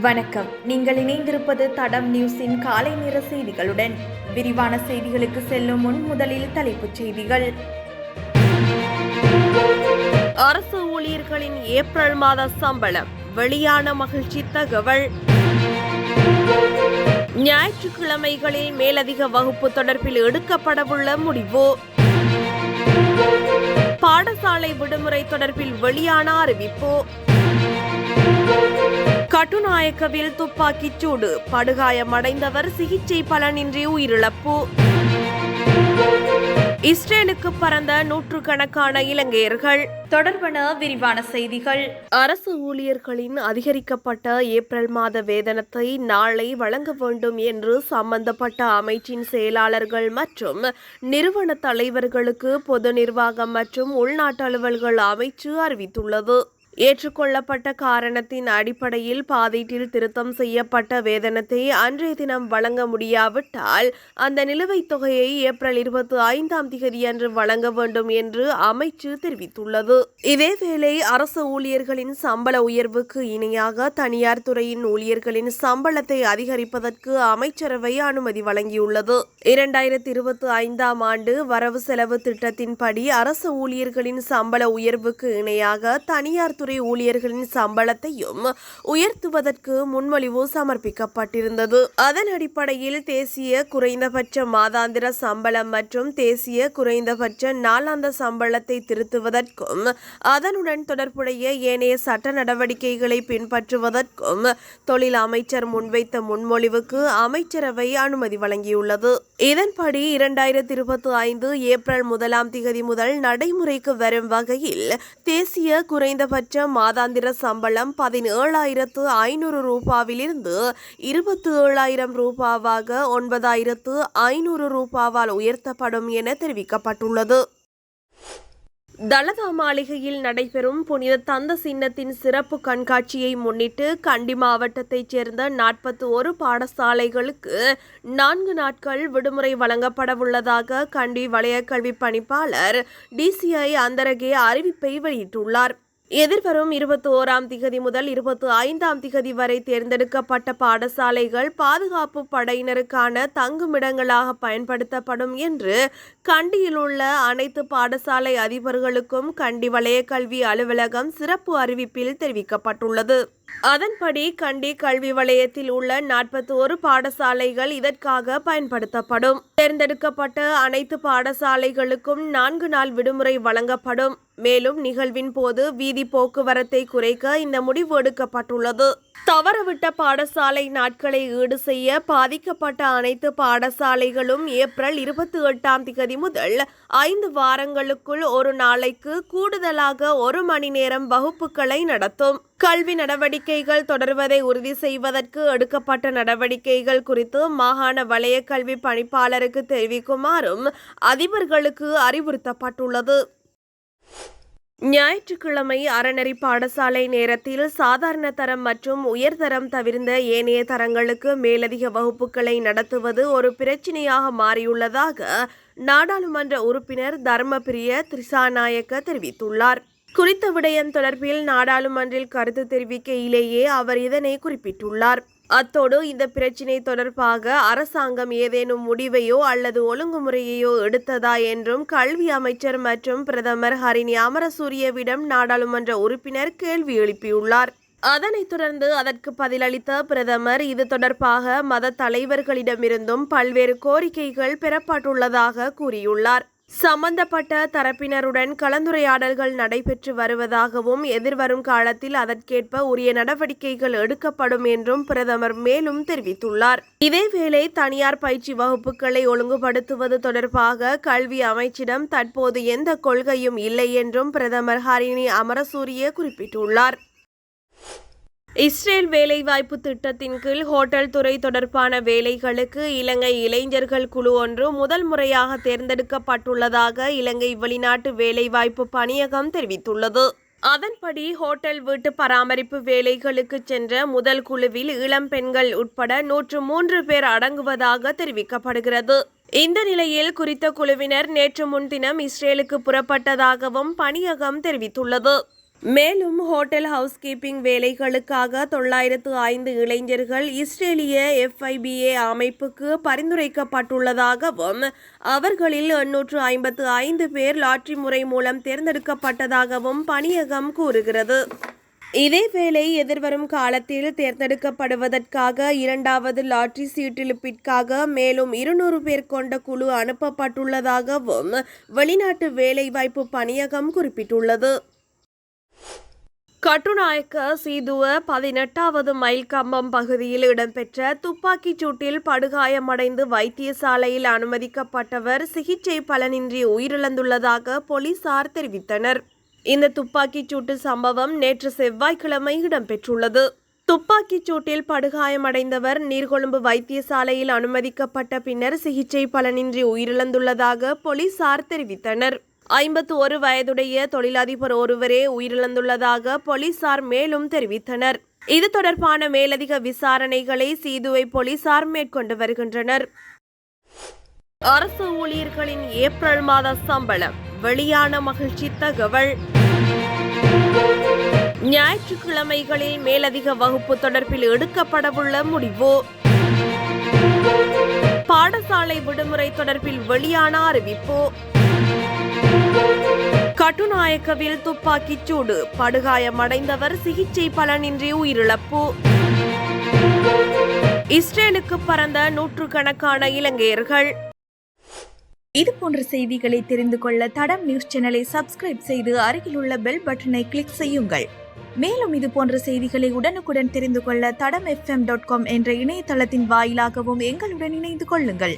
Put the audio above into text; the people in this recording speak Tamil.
வணக்கம். நீங்கள் இணைந்திருப்பது தடம் நியூஸின் காலை நேர செய்திகளுடன். விரிவான செய்திகளுக்கு செல்லும் முன் முதலில் தலைப்புச் செய்திகள். அரசு ஊழியர்களின் ஏப்ரல் மாத சம்பளம். வெளியான மகிழ்ச்சி தகவல். ஞாயிற்றுக்கிழமைகளில் மேலதிக வகுப்பு தொடர்பில் எடுக்கப்படவுள்ள முடிவு. பாடசாலை விடுமுறை தொடர்பில் வெளியான அறிவிப்பு. கட்டுநாயக்கவில் துப்பாக்கிச் சூடு. படுகாயமடைந்தவர் சிகிச்சை பலனின்றி உயிரிழப்பு. இஸ்ரேலுக்கு பறந்த நூற்றுக்கணக்கான இலங்கையர்கள். தொடர்பான விரிவான செய்திகள். அரசு ஊழியர்களின் அதிகரிக்கப்பட்ட ஏப்ரல் மாத வேதனத்தை நாளை வழங்க வேண்டும் என்று சம்பந்தப்பட்ட அமைச்சின் செயலாளர்கள் மற்றும் நிறுவன தலைவர்களுக்கு பொது நிர்வாகம் மற்றும் உள்நாட்டு அலுவல்கள் அமைச்சு அறிவித்துள்ளது. ஏற்றுக்கொள்ளப்பட்ட காரணத்தின் அடிப்படையில் பாதீட்டில் திருத்தம் செய்யப்பட்ட வேதனத்தை அன்றைய தினம் வழங்க முடியாவிட்டால் அந்த நிலுவைத் தொகையை ஏப்ரல் இருபத்தி ஐந்தாம் தேதி அன்று வழங்க வேண்டும் என்று அமைச்சு தெரிவித்துள்ளது. இதேவேளை அரசு ஊழியர்களின் சம்பள உயர்வுக்கு இணையாக தனியார் துறையின் ஊழியர்களின் சம்பளத்தை அதிகரிப்பதற்கு அமைச்சரவை அனுமதி வழங்கியுள்ளது. இரண்டாயிரத்தி இருபத்தி ஐந்தாம் ஆண்டு வரவு செலவு திட்டத்தின்படி அரசு ஊழியர்களின் சம்பள உயர்வுக்கு இணையாக தனியார் துறை ஊழியர்களின் சம்பளத்தையும் உயர்த்துவதற்கு முன்மொழிவு சமர்ப்பிக்கப்பட்டிருந்தது. அதன் அடிப்படையில் தேசிய குறைந்தபட்ச மாதாந்திர சம்பளம் மற்றும் தேசிய குறைந்தபட்ச நாளாந்த சம்பளத்தை திருத்துவதற்கும் அதனுடன் தொடர்புடைய ஏனைய சட்ட நடவடிக்கைகளை பின்பற்றுவதற்கும் தொழில் அமைச்சர் முன்வைத்த முன்மொழிவுக்கு அமைச்சரவை அனுமதி வழங்கியுள்ளது. இதன்படி இரண்டாயிரத்தி இருபத்தி ஐந்து ஏப்ரல் முதலாம் திகதி முதல் நடைமுறைக்கு வரும் வகையில் தேசிய குறைந்தபட்ச மாதாந்திர சம்பளம் பதினேழாயிரத்து ஐநூறு ரூபாவிலிருந்து இருபத்தி ஏழாயிரம் ரூபாவாக ஒன்பதாயிரத்து ஐநூறு ரூபாவால் உயர்த்தப்படும் என தெரிவிக்கப்பட்டுள்ளது. தலதா மாளிகையில் நடைபெறும் புனித தந்த சின்னத்தின் சிறப்பு கண்காட்சியை முன்னிட்டு கண்டி மாவட்டத்தைச் சேர்ந்த நாற்பத்தி ஒரு பாடசாலைகளுக்கு நான்கு நாட்கள் விடுமுறை வழங்கப்படவுள்ளதாக கண்டி வலயக்கல்வி பணிப்பாளர் டிசிஐ அந்தரகே அறிவிப்பை வெளியிட்டுள்ளார். எதிர்வரும் இருபத்தி ஓராம் திகதி முதல் இருபத்தி ஐந்தாம் திகதி வரை தேர்ந்தெடுக்கப்பட்ட பாடசாலைகள் பாதுகாப்பு படையினருக்கான தங்குமிடங்களாக பயன்படுத்தப்படும் என்று கண்டியில் உள்ள அனைத்து பாடசாலை அதிபர்களுக்கும் கண்டி வலய கல்வி அலுவலகம் சிறப்பு அறிவிப்பில் தெரிவிக்கப்பட்டுள்ளது. அதன்படி கண்டி கல்வி வலயத்தில் உள்ள நாற்பத்தி ஒரு பாடசாலைகள் இதற்காக பயன்படுத்தப்படும். தேர்ந்தெடுக்கப்பட்ட அனைத்து பாடசாலைகளுக்கும் நான்கு நாள் விடுமுறை வழங்கப்படும். மேலும் நிகழ்வின் போது வீதி போக்குவரத்தை குறைக்க இந்த முடிவு எடுக்கப்பட்டுள்ளது. தவறவிட்ட பாடசாலை நாட்களை ஈடு செய்ய பாதிக்கப்பட்ட அனைத்து பாடசாலைகளும் ஏப்ரல் இருபத்தி எட்டாம் தேதி முதல் ஐந்து வாரங்களுக்குள் ஒரு நாளைக்கு கூடுதலாக ஒரு மணி நேரம் வகுப்புகளை நடத்தும். கல்வி நடவடிக்கைகள் தொடர்வதை உறுதி செய்வதற்கு எடுக்கப்பட்ட நடவடிக்கைகள் குறித்து மாகாண வலய கல்வி பணிப்பாளருக்கு தெரிவிக்குமாறும் அதிபர்களுக்கு அறிவுறுத்தப்பட்டுள்ளது. ஞாயிற்றுக்கிழமை அறநெறி பாடசாலை நேரத்தில் சாதாரண தரம் மற்றும் உயர்தரம் தவிர்ந்த ஏனைய தரங்களுக்கு மேலதிக வகுப்புகளை நடத்துவது ஒரு பிரச்சினையாக மாறியுள்ளதாக நாடாளுமன்ற உறுப்பினர் தர்மபிரிய திரிசாநாயக்க தெரிவித்துள்ளார். குறித்த விடயம் தொடர்பில் நாடாளுமன்றில் கருத்து தெரிவிக்கையிலேயே அவர் இதனை குறிப்பிட்டுள்ளார். அத்தோடு இந்த பிரச்சினை தொடர்பாக அரசாங்கம் ஏதேனும் முடிவையோ அல்லது ஒழுங்குமுறையையோ எடுத்ததா என்றும் கல்வி அமைச்சர் மற்றும் பிரதமர் ஹரிணி அமரசூரியவிடம் நாடாளுமன்ற உறுப்பினர் கேள்வி எழுப்பியுள்ளார். அதனைத் தொடர்ந்து அதற்கு பதிலளித்த பிரதமர் இது தொடர்பாக மத தலைவர்களிடமிருந்தும் பல்வேறு கோரிக்கைகள் பெறப்பட்டுள்ளதாக கூறியுள்ளார். சம்பந்தப்பட்ட தரப்பினருடன் கலந்துரையாடல்கள் நடைபெற்று வருவதாகவும் எதிர்வரும் காலத்தில் அதற்கேற்ப உரிய நடவடிக்கைகள் எடுக்கப்படும் என்றும் பிரதமர் மேலும் தெரிவித்துள்ளார். இதேவேளை தனியார் பயிற்சி வகுப்புகளை ஒழுங்குபடுத்துவது தொடர்பாக கல்வி அமைச்சிடம் தற்போது எந்த கொள்கையும் இல்லை என்றும் பிரதமர் ஹரிணி அமரசூரிய குறிப்பிட்டுள்ளார். இஸ்ரேல் வேலைவாய்ப்பு திட்டத்தின் கீழ் ஹோட்டல் துறை தொடர்பான வேலைகளுக்கு இலங்கை இளைஞர்கள் குழு ஒன்று முதல் முறையாக தேர்ந்தெடுக்கப்பட்டுள்ளதாக இலங்கை வெளிநாட்டு வேலைவாய்ப்பு பணியகம் தெரிவித்துள்ளது. அதன்படி ஹோட்டல் வீட்டு பராமரிப்பு வேலைகளுக்கு சென்ற முதல் குழுவில் இளம் பெண்கள் உட்பட நூற்று மூன்று பேர் அடங்குவதாக தெரிவிக்கப்படுகிறது. இந்த நிலையில் குறித்த குழுவினர் நேற்று முன்தினம் இஸ்ரேலுக்கு புறப்பட்டதாகவும் பணியகம் தெரிவித்துள்ளது. மேலும் ஹோட்டல் ஹவுஸ் கீப்பிங் வேலைகளுக்காக தொள்ளாயிரத்து ஐந்து இளைஞர்கள் இஸ்ரேலிய எஃப்ஐபிஏ அமைப்புக்கு பரிந்துரைக்கப்பட்டுள்ளதாகவும் அவர்களில் எண்ணூற்று ஐம்பத்து ஐந்து பேர் லாட்ரி முறை மூலம் தேர்ந்தெடுக்கப்பட்டதாகவும் பணியகம் கூறுகிறது. இதேவேளை எதிர்வரும் காலத்தில் தேர்ந்தெடுக்கப்படுவதற்காக இரண்டாவது லாட்ரி சீட்டிலிப்பிற்காக மேலும் இருநூறு பேர் கொண்ட குழு அனுப்பப்பட்டுள்ளதாகவும் வெளிநாட்டு வேலைவாய்ப்பு பணியகம் குறிப்பிட்டுள்ளது. கட்டுநாயக்க சீதுவ பதினெட்டாவது மைல் கம்பம் பகுதியில் இடம்பெற்ற துப்பாக்கிச் சூட்டில் படுகாயமடைந்து வைத்தியசாலையில் அனுமதிக்கப்பட்டவர் சிகிச்சை பலனின்றி உயிரிழந்துள்ளதாக போலீசார் தெரிவித்தனர். இந்த துப்பாக்கிச் சூட்டு சம்பவம் நேற்று செவ்வாய்க்கிழமை இடம்பெற்றுள்ளது. துப்பாக்கிச் சூட்டில் படுகாயமடைந்தவர் நீர்கொழும்பு வைத்தியசாலையில் அனுமதிக்கப்பட்ட பின்னர் சிகிச்சை பலனின்றி உயிரிழந்துள்ளதாக போலீசார் தெரிவித்தனர். ஐம்பத்து ஒரு வயதுடைய தொழிலதிபர் ஒருவரே உயிரிழந்துள்ளதாக போலீசார் மேலும் தெரிவித்தனர். இது தொடர்பான மேலதிக விசாரணைகளை சீதுவை போலீசார் மேற்கொண்டு வருகின்றனர். அரசு ஊழியர்களின் ஏப்ரல் மாத சம்பளம் வெளியான மகிழ்ச்சி தகவல். ஞாயிற்றுக்கிழமைகளில் மேலதிக வகுப்பு தொடர்பில் எடுக்கப்படவுள்ள முடிவு. பாடசாலை விடுமுறை தொடர்பில் வெளியான அறிவிப்பு. கட்டுநாயக்கவில் துப்பாக்கிச் சூடு. படுகாயமடைந்தவர் சிகிச்சை பலனின்றி உயிரிழப்பு. இஸ்ரேலுக்கு பறந்த நூற்றுக்கணக்கான இலங்கையர்கள். இது போன்ற செய்திகளை தெரிந்து கொள்ள தடம் நியூஸ் சேனலை சப்ஸ்கிரைப் செய்து அருகிலுள்ள பெல் பட்டனை கிளிக் செய்யுங்கள். மேலும் இது போன்ற செய்திகளை உடனுக்குடன் தெரிந்து கொள்ள தடம் எஃப்எம் டாட் காம் என்ற இணையதளத்தின் வாயிலாகவும் எங்களுடன் இணைந்து கொள்ளுங்கள்.